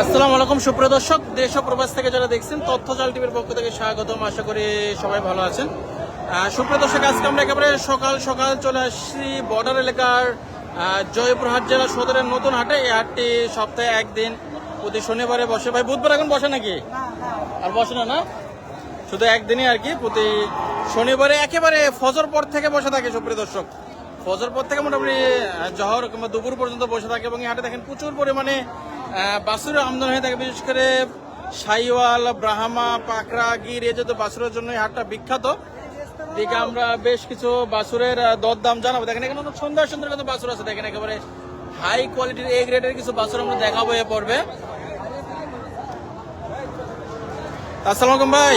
আসসালামু আলাইকুম সুপ্রিয় দর্শক। দেশ প্রবাস থেকে যারা দেখছেন তথ্য জাল টিভির পক্ষ থেকে স্বাগতম। আশা করি সবাই ভালো আছেন। আহ, সুপ্রিয় দর্শক আজকে আমরা একেবারে সকাল সকাল চলে আসছি বর্ডার এলাকার জয়পুরহাট জেলা সদরের নতুন হাটে। এই হাটটি সপ্তাহে একদিন প্রতি শনিবারে বসে। ভাই বুধবার এখন বসে নাকি? আর বসে না না? শুধু একদিনই আর কি প্রতি শনিবারে একেবারে ফজর পর থেকে বসে থাকে সুপ্রিয় দর্শক। ফজর পর থেকে মোটামুটি জহর কিংবা দুপুর পর্যন্ত বসে থাকে এবং এই হাটে দেখেন প্রচুর পরিমাণে বাছুরের আমদানি হয়ে থাকে বিশেষ করে সাইওয়াল ব্রাহ্মা পাকড়া গির এই যত বাছুরের জন্য এই হাটটা বিখ্যাত। দিকে আমরা বেশ কিছু বাছুরের আহ, দরদাম জানাব। দেখেন এখানে সুন্দর সুন্দর কিন্তু বাছুর আছে। দেখেন একেবারে হাই কোয়ালিটির এ গ্রেডের কিছু বাছুর আমরা দেখাবো এ পড়বে আসসালামু ভাই।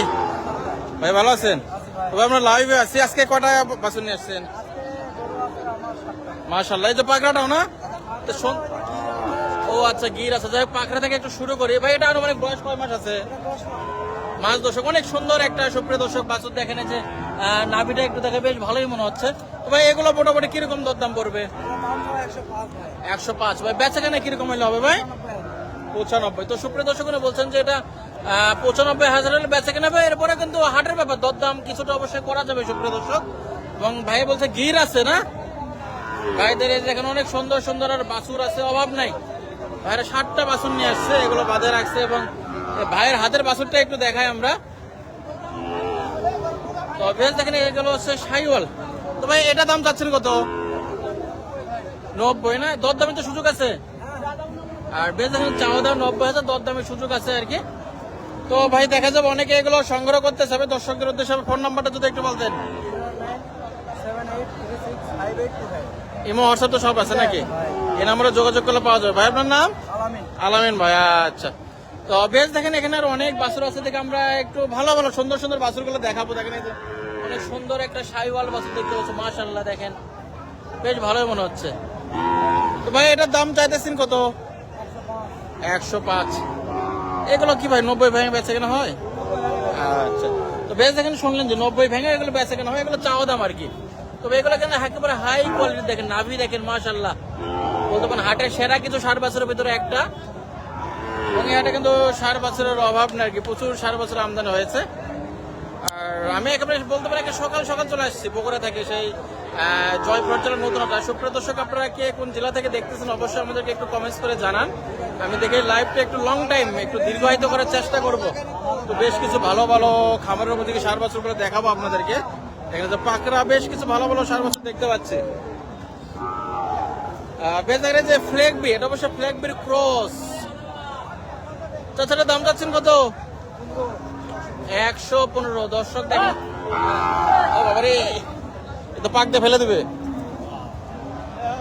ভাই ভালো আছেন? তবে আমরা লাইভে আছি। আজকে কটা বাছুর নিয়ে আসছেন? মাশাল্লাহ এই যে পাকড়াটাও না? ও আচ্ছা গির আছে। যাই পাকড়া থেকে একটু শুরু করি। ভাই, এটা আনুমানিক বয়স কয় মাস আছে? মাস দশক, অনেক সুন্দর একটা সুপ্রিয় দর্শক বাছুর দেখেন যে নাভিটা একটু দেখে বেশ ভালোই মনে হচ্ছে। তো ভাই, এগুলো মোটামুটি কীরকম দরদাম পড়বে? একশো পাঁচ। ভাই, বেচা কেনা কীরকম হলে হবে ভাই? পঁচানব্বই। তো সুপ্রিয় দর্শক বলছেন যে এটা পঁচানব্বই হাজার হলে বেচা কেনা হবে এরপরে কিন্তু হাটের ব্যাপার, দরদাম কিছুটা অবশ্যই করা যাবে সুপ্রিয় দর্শক। এবং ভাই বলছে গির আছে না? ভাইদের এই দেখেন অনেক সুন্দর সুন্দর আর বাছুর আছে, অভাব নাই। ভাইরা ষাটটা বাছুর নিয়ে আসছে, এগুলো বাঁধে রাখছে এবং ভাইয়ের হাতের বাছুরটা একটু দেখাই আমরা। তো বেশ দেখেন, এগুলো হচ্ছে সাইওয়াল। তো ভাই, এটা দাম চাচ্ছেন কত? নব্বই দর দামে তো সুযোগ আছে। আর বেশ দাম নব্বই হাজার দর দামের সুযোগ আছে আর কি। তো ভাই, দেখা যাবে, অনেকে এগুলো সংগ্রহ করতে দর্শকদের উদ্দেশ্যে ফোন নাম্বারটা যদি একটু বলতেন। ইমো হোয়াটসঅ্যাপ তো সব আছে নাকি? এই নাম্বারে যোগাযোগ করলে পাওয়া যাবে। ভাই আপনার নাম? আলামিন। ভাই আচ্ছা। তো বেশ দেখেন এখানে আর অনেক বাছুর আছে দেখে আমরা একটু ভালো ভালো সুন্দর সুন্দর বাছুরগুলো দেখাবো। দেখেন এই যে অনেক সুন্দর একটা সাইওয়াল বাছুর দেখতে পাচ্ছি মাশাল্লাহ দেখেন। বেশ ভালোই মনে হচ্ছে। তো ভাই এটার দাম চাইতেছেন কত? একশো পাঁচ। এগুলো কি ভাই নব্বই ভেঙে বেচে কেনা হয়? আচ্ছা। তো বেশ দেখেন শুনলেন যে নব্বই ভেঙে এগুলো বেচে কেনা হয় এগুলো চাওয়া দাম আর কি। তবে এগুলো কেন একেবারে হাই কোয়ালিটি দেখেন, নাভি দেখেন মাশাল্লাহ বলতে পারেন হাটের সেরা কিছু ষাট বছরের ভিতরে একটা। এবং এই হাটে কিন্তু ষাট বছরের অভাব নেই আর কি, প্রচুর ষাট বছর আমদানি হয়েছে। আর আমি একেবারে বলতে পারি সকাল সকাল চলে আসছি, বগুড়া থেকে সেই জয়পুর জেলার নতুন হাট। সুপ্রিয় দর্শক, আপনারা কে কোন জেলা থেকে দেখতেছেন অবশ্যই আমাদেরকে একটু কমেন্টস করে জানান। আমি দেখে লাইভটা একটু লং টাইম একটু দীর্ঘায়িত করার চেষ্টা করব। তো বেশ কিছু ভালো ভালো খামারের মধ্যে সার বছর করে দেখাবো আপনাদেরকে। এখানে যে পাকড়া বেশ কিছু ভালো ভালো সার দেখতে পাচ্ছি। দেখেন যে ফ্ল্যাগ বি এটা অবশ্য ফ্ল্যাগ বির ক্রস তাছাড়া দাম চাচ্ছেন কত? একশো পনেরো, দর্শক তো পাক দিয়ে ফেলে দিবে।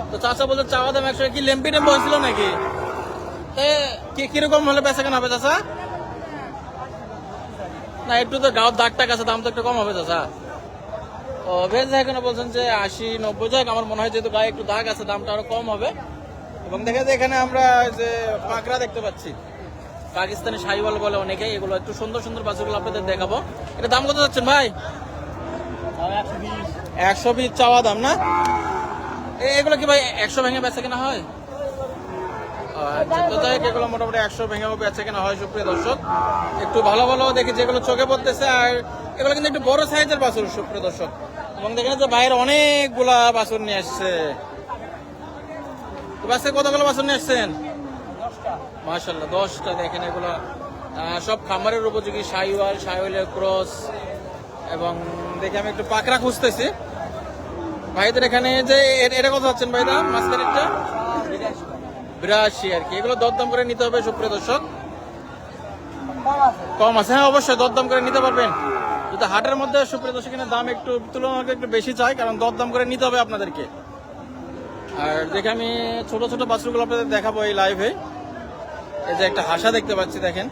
তো চাচা বলছে চাওয়া দাম একশো, কি লেম্পি টেম্পো হয়েছিল নাকি? কি কীরকম হলে বেচা কেন হবে চাচা? না, একটু তো গাঁর দাগ টাক আছে, দাম তো একটু কম হবে চাচা। বেশ এখানে বলছেন যে আশি নব্বই যাক আমার মনে হয় যেহেতু গায়ে একটু দাগ আছে দামটা আরও কম হবে। এবং দেখা যায় এখানে আমরা যে পাকড়া দেখতে পাচ্ছি পাকিস্তানি শাহিওয়াল বলে অনেকে এগুলো একটু সুন্দর সুন্দর বাছুরগুলো আপনাদের দেখাবো। এটা দাম কত যাচ্ছেন ভাই? একশো বিশ চাওয়া দাম না? এগুলো কি ভাই একশো ভেঙে বেচা কেনা হয়? আচ্ছা, তো এগুলো মোটামুটি একশো ভেঙে বেচা কেনা হয় সুপ্রিয় দর্শক। একটু ভালো ভালো দেখি যেগুলো চোখে পড়তেছে আর এগুলো কিন্তু একটু বড় সাইজের বাছুর সুপ্রিয় দর্শক। এবং দেখেন যে বাইরে অনেকগুলা বাছুর নিয়ে আসছে। বাসে কতগুলো বাসন নিয়ে আসছেন? মাশাল্লাহ দশটা দেখেন এগুলো। সব খামারের উপযোগী সাইওয়াল সাইওয়ালের ক্রস এবং দেখে আমি একটু পাকড়া খুঁজতেছি। ভাইদের এখানে যে এটা কত হচ্ছেন ভাইদা? মাঝখানে একটা বিরাশি আর কি। এগুলো দরদাম করে নিতে হবে সুপ্রিয় দর্শক। কম আছে হ্যাঁ অবশ্যই দরদাম করে নিতে পারবেন। যদি হাটের মধ্যে সুপ্রিয় দর্শক দাম একটু তুলনামূলক একটু বেশি চাই, কারণ দরদাম করে নিতে হবে আপনাদেরকে। আর দেখে আমি ছোট ছোট বাছুরগুলো আপনাদের দেখাবো এই লাইভে এই যে একটা হাসা দেখতে পাচ্ছি, দেখেন।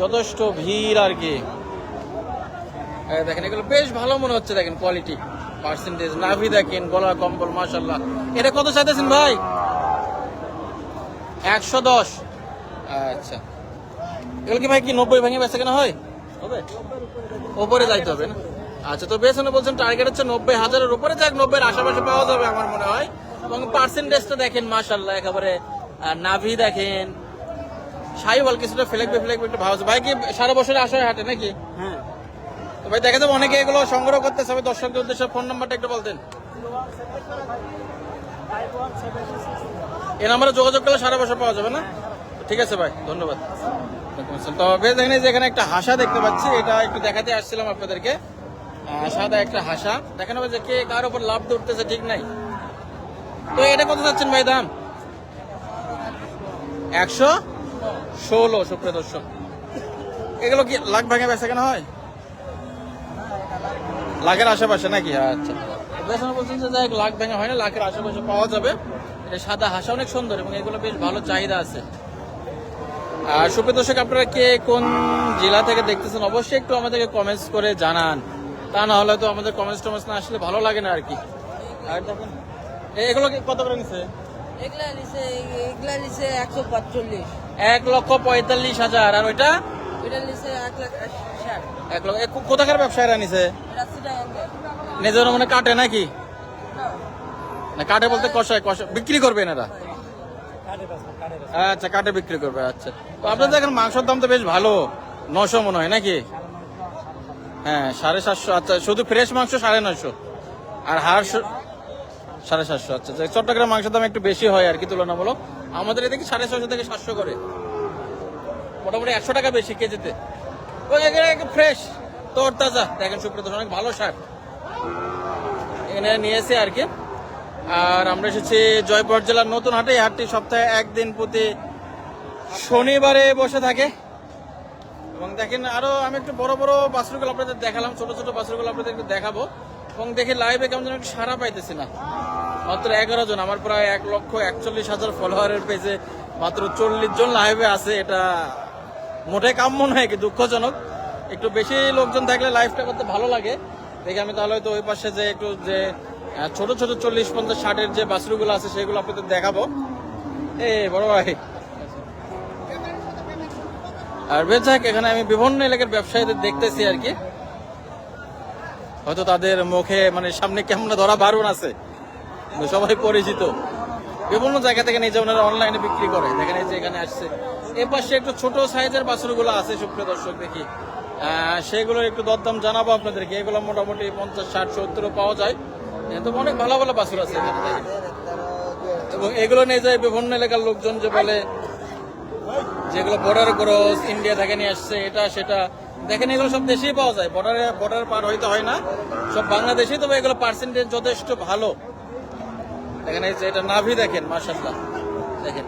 যথেষ্ট ভিড় আর কি। দেখেন, এগুলো বেশ ভালো মনে হচ্ছে, দেখেন কোয়ালিটি পার্সেন্টেজ নাভি দেখেন গলা কম্বল মাশাল্লাহ এটা কত চাইতেছেন ভাই? একশো দশ। আচ্ছা। এগুলো কি ভাই কি নব্বই ভেঙে বেচা কেনা হয়? হবে। ওপরে যাইতে হবে না? আচ্ছা তো বেশ বলছেন টার্গেট হচ্ছে নব্বই হাজারের উপরে। যাক নব্বইয়ের আশেপাশে পাওয়া যাবে আমার মনে হয়। এবং পার্সেন্টেজটা দেখেন মাশাল্লাহ একেবারে নাভি দেখেন। সাইওয়াল কিছুটা ফেলেকবে ফেলেকবে একটু ভালো ভাই কি সারা বছরে আসা হাটে নাকি? হ্যাঁ। তো ভাই দেখা যাবে অনেকে এগুলো সংগ্রহ করতে সবাই দর্শকদের উদ্দেশ্যে ফোন নাম্বারটা একটু বলতেন। এই নাম্বারে যোগাযোগ করলে সারা বছর পাওয়া যাবে না? ঠিক আছে ভাই ধন্যবাদ। তো বেশ, দেখেন এখানে একটা হাসা দেখতে পাচ্ছি। এটা একটু দেখাতে আসছিলাম আপনাদেরকে। সাদা একটা হাসা। দেখেন হবে যে কে কার উপর লাভ উঠতেছে ঠিক নাই। তো এটা কত যাচ্ছেন ভাই দাম? একশো ষোলো, সুপ্রিয় দর্শক। এগুলো কি লাখ ভাঙে বেচা কেনা হয়? লাখের আশেপাশে নাকি? আচ্ছা। বেতন বলছেন যে লাখ ভেঙে হয় না, লাখের আশেপাশে পাওয়া যাবে। এটা সাদা হাসা, অনেক সুন্দর এবং এগুলো বেশ ভালো চাহিদা আছে। আর সুপ্রিয় দর্শক আপনারা কে কোন জেলা থেকে দেখতেছেন অবশ্যই একটু আমাদেরকে কমেন্টস করে জানান। তা না হলে তো আমাদের কমেন্টস টমেন্টস না আসলে ভালো লাগে না আর কি। আর দেখেন এগুলো কত করে নিছে? এগুলা নিচে এগুলা নিচে একশো পাঁচচল্লিশ এক লক্ষ পঁয়তাল্লিশ হাজার। আর ওইটা? এক ষাট। এক লক্ষ কোথাকার ব্যবসায়ীরা নিছে? নিজের মানে কাটে নাকি? না। কাটে বলতে কষায় কষা বিক্রি করবে এনারা কাটে আচ্ছা কাটে বিক্রি করবে আচ্ছা। তো আপনাদের এখন মাংসের দাম তো বেশ ভালো নশো মনে হয় নাকি? হ্যাঁ সাড়ে সাতশো আচ্ছা শুধু ফ্রেশ মাংস সাড়ে নশো আর হাড় সাড়ে সাতশো আচ্ছা চট্টগ্রাম মাংসের দাম একটু বেশি হয় আর কি তুলনামূলক। আমাদের এদিকে সাড়ে ছশো থেকে সাতশো করে। মোটামুটি একশো টাকা বেশি কেজিতে। ওই ফ্রেশ তোর তাজা দেখেন সুপ্রত অনেক ভালো শাক। এখানে নিয়েছে আর কি আর আমরা এসেছি জয়পুর জেলার নতুন হাটে। হাটটি সপ্তাহে একদিন প্রতি শনিবারে বসে থাকে। এবং দেখেন আরও আমি একটু বড় বড় বাছুরগুলো আপনাদের দেখালাম, ছোট ছোট বাছুরগুলো আপনাদের একটু দেখাবো। এবং দেখে লাইভে কেমন যেন সারা পাইতেছি না। মাত্র এগারো জন, আমার প্রায় এক লক্ষ একচল্লিশ হাজার ফলোয়ারের পেজে মাত্র চল্লিশ জন লাইভে আছে। এটা মোটেই কাম্য নয় কি দুঃখজনক। একটু বেশি লোকজন থাকলে লাইভটা করতে ভালো লাগে। দেখে আমি তাহলে হয়তো ওই পাশে যে একটু যে ছোট ছোট চল্লিশ, পঞ্চাশ, ষাটের যে বাছুরগুলো আছে, সেগুলো আপনাদের দেখাবো। এ, বড় ভাই। আর বেশ যাক, এখানে আমি বিভিন্ন এলাকার ব্যবসায়ীদের দেখতেছি আর কি। হয়তো তাদের মুখে মানে সামনে কেমন ধরা বারণ আছে। সবাই পরিচিত। বিভিন্ন জায়গা থেকে নিজে ওনারা অনলাইনে বিক্রি করে। দেখেন এই যে এখানে আসছে। এ পাশে একটু ছোট সাইজের বাছুরগুলো আছে, সুপ্রিয় দর্শক, দেখি। সেগুলোর একটু দরদাম জানাব আপনাদেরকে। এগুলো মোটামুটি পঞ্চাশ, ষাট, সত্তরও পাওয়া যায়। তো অনেক ভালো ভালো বাছুর আছে। এবং এগুলো নিয়ে যায় বিভিন্ন এলাকার লোকজন যে বলে, যেগুলো বর্ডার ক্রস ইন্ডিয়া থেকে নিয়ে আসছে, এটা, সেটা। দেখেন, এগুলো সব দেশেই পাওয়া যায়। বর্ডারে বর্ডার পার হইতে হয় না। সব বাংলাদেশেই তবে এগুলো পার্সেন্টেজ যথেষ্ট ভালো। দেখেন, এই যে এটা নাভি দেখেন মার্শাল্লাহ দেখেন,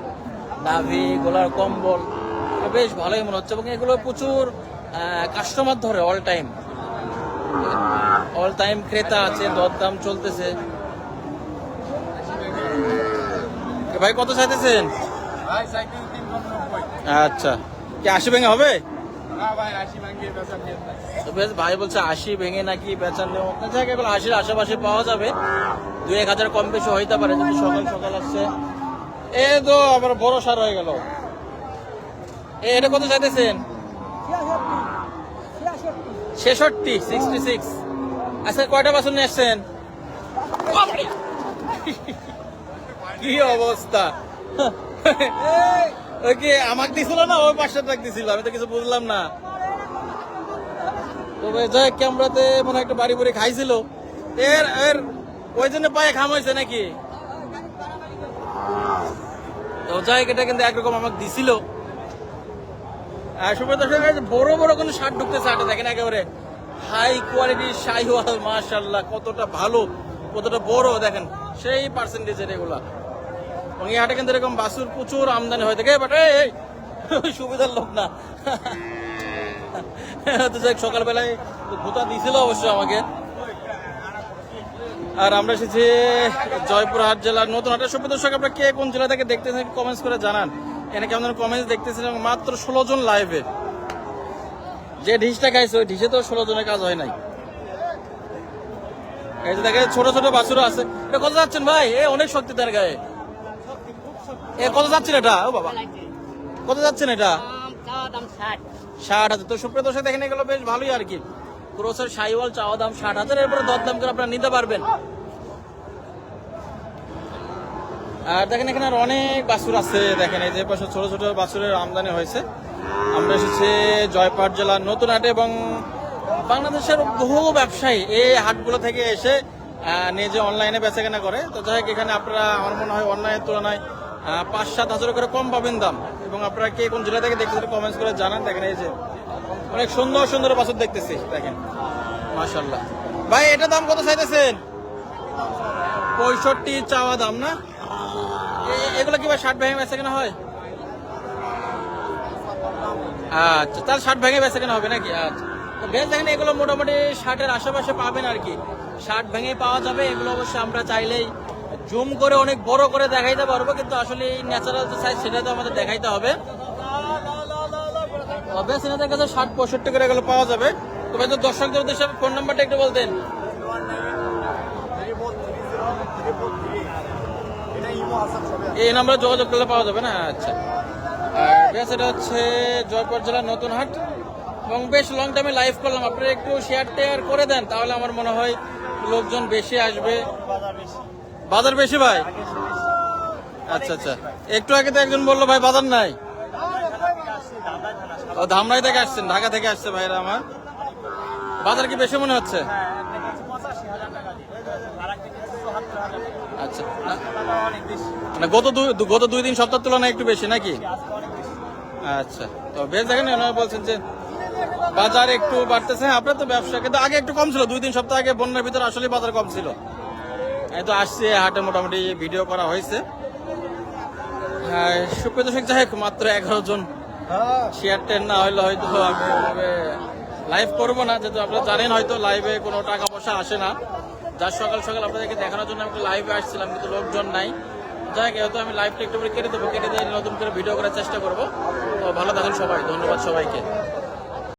নাভি, গোলার কম্বল, বেশ ভালোই মনে হচ্ছে। এবং এগুলো প্রচুর কাস্টমার ধরে অল টাইম অল টাইম ক্রেতা আছে, দরদাম চলতেছে। ভাই, কত চাইতেছেন? আচ্ছা। কি আশি ভেঙে হবে? বেশ, ভাই বলছে আশি ভেঙে নাকি বেচার আপনার জায়গায় এগুলো আশির আশেপাশে পাওয়া যাবে। দু এক হাজার কম বেশি হইতে পারে যদি সকাল সকাল আসছে। এ তো আবার বড় সার হয়ে গেল এটা কত চাইতেছেন? ছেষট্টি সিক্সটি সিক্স আচ্ছা কয়টা বাসন নিয়ে আসছেন? কি অবস্থা? ওই কি আমাকে দিছিল না? ওই পাঁচশো টাকা দিছিল। আমি তো কিছু বুঝলাম না। তবে যাই ক্যামেরাতে মনে একটা বাড়ি বাড়ি খাইছিল। এর এর, ওই জন্য পায়ে খাম হয়েছে নাকি? তো যাই এটা কিন্তু একরকম আমাকে দিছিল। সুপ্রিয় দর্শক বড় বড় কোনো শার্ট ঢুকতেছে হাটে, দেখেন একেবারে হাই শাহিওয়াল মাশাল্লাহ কতটা ভালো, কতটা বড়, দেখেন, সেই পার্সেন্টেজের কিন্তু এরকম বাসুর প্রচুর আমদানি হয়ে থাকে। বাট সুবিধার লোক না। যাই সকালবেলায় ভূতা দিছিল অবশ্য আমাকে। আর আমরা এসেছি জয়পুরহাট জেলার নতুন হাটের সুপ্রিয় দর্শক, আপনারা কে কোন জেলা থেকে দেখতেছেন কমেন্টস করে জানান। এখানে কেমন কমেন্টস দেখতেছেন এবং মাত্র ষোলো জন লাইভে যে ঢিসটা খাইছে, ওই ঢিসে তো ষোলো জনের কাজ হয় নাই। এই যে দেখে ছোট ছোট বাছুরও আছে। এটা কত যাচ্ছেন ভাই? এ, অনেক শক্তি তার গায়ে। এ, কত যাচ্ছেন এটা? ও বাবা। কত যাচ্ছেন এটা? ষাট হাজার। তো সুপ্রিয় দর্শক, দেখেন, এগুলো বেশ ভালোই আর কি। ক্রোসের সাইওয়াল চাওয়া দাম ষাট হাজার। এরপরে দরদাম করে আপনারা নিতে পারবেন। আর দেখেন এখানে আর অনেক বাছুর আছে। দেখেন এই যে পাশে ছোট ছোট বাছুরের আমদানি হয়েছে। আমরা এসেছি জয়পাট জেলার নতুন হাটে এবং বাংলাদেশের বহু ব্যবসায়ী এই হাটগুলো থেকে এসে নিজে অনলাইনে বেচা কেনা করে। তো যাই হোক, এখানে আপনারা আমার মনে হয় অনলাইনের তুলনায় পাঁচ সাত হাজার করে কম পাবেন দাম। এবং আপনারা কে কোন জেলা থেকে দেখতেছেন কমেন্টস করে জানান। দেখেন এই যে অনেক সুন্দর সুন্দর বাছুর দেখতেছি। দেখেন মাশাল্লাহ ভাই এটা দাম কত চাইতেছেন? পঁয়ষট্টি চাওয়া দাম না? এগুলো কি ভাই ষাট ভেঙে বেচা কেনা হয়? আচ্ছা তাহলে ষাট ভেঙে বেচা কেনা হবে নাকি? আচ্ছা। তো বেশ দেখেন, এগুলো মোটামুটি ষাটের আশেপাশে পাবেন আর কি। ষাট ভেঙে পাওয়া যাবে, এগুলো অবশ্যই আমরা চাইলেই জুম করে অনেক বড় করে দেখাইতে পারব, কিন্তু আসলে এই ন্যাচারাল যে সাইজ সেটা তো আমাদের দেখাইতে হবে। তবে সিনাদের কাছে ষাট পঁয়ষট্টি করে এগুলো পাওয়া যাবে। তবে তো দর্শকদের উদ্দেশ্যে ফোন নাম্বারটা একটু বলতেন। এই নাম্বারে যোগাযোগ করলে পাওয়া যাবে না? আচ্ছা। আর এটা হচ্ছে জয়পুর জেলার নতুন হাট। এবং বেশ লং টাইমে লাইভ করলাম। আপনারা একটু শেয়ার টেয়ার করে দেন, তাহলে আমার মনে হয় লোকজন বেশি আসবে। বাজার বেশি ভাই? আচ্ছা আচ্ছা। একটু আগে তো একজন বলল, ভাই, বাজার নাই। ও, ধামরাই থেকে আসছেন, ঢাকা থেকে আসছে ভাইরা আমার। বাজার কি বেশি মনে হচ্ছে? আচ্ছা। না- মানে গত দুই গত দুই দিন সপ্তাহ তুলনায় একটু বেশি নাকি? আচ্ছা। তো বেশ দেখেন ওনারা বলছেন যে বাজার একটু বাড়তেছে। হ্যাঁ, আপনার তো ব্যবসা কিন্তু আগে একটু কম ছিল। দুই দিন সপ্তাহ আগে বন্যার ভিতরে আসলে বাজার কম ছিল। এই তো আসছে হাটে মোটামুটি ভিডিও করা হয়েছে। হ্যাঁ সুপ্রিয় দর্শক যাই মাত্র এগারো জন শেয়ার টেন না হইলে হয়তো আমি লাইভ করব না। যেহেতু আপনারা জানেন হয়তো লাইভে কোনো টাকা পয়সা আসে না। যার সকাল সকাল আপনাদেরকে দেখানোর জন্য আমি লাইভে আসছিলাম, কিন্তু লোকজন নাই। যাই হয়তো আমি লাইভটা একটু করে কেটে দেবো, কেটে দিয়ে নতুন করে ভিডিও করার চেষ্টা করব। তো ভালো থাকুন সবাই, ধন্যবাদ সবাইকে।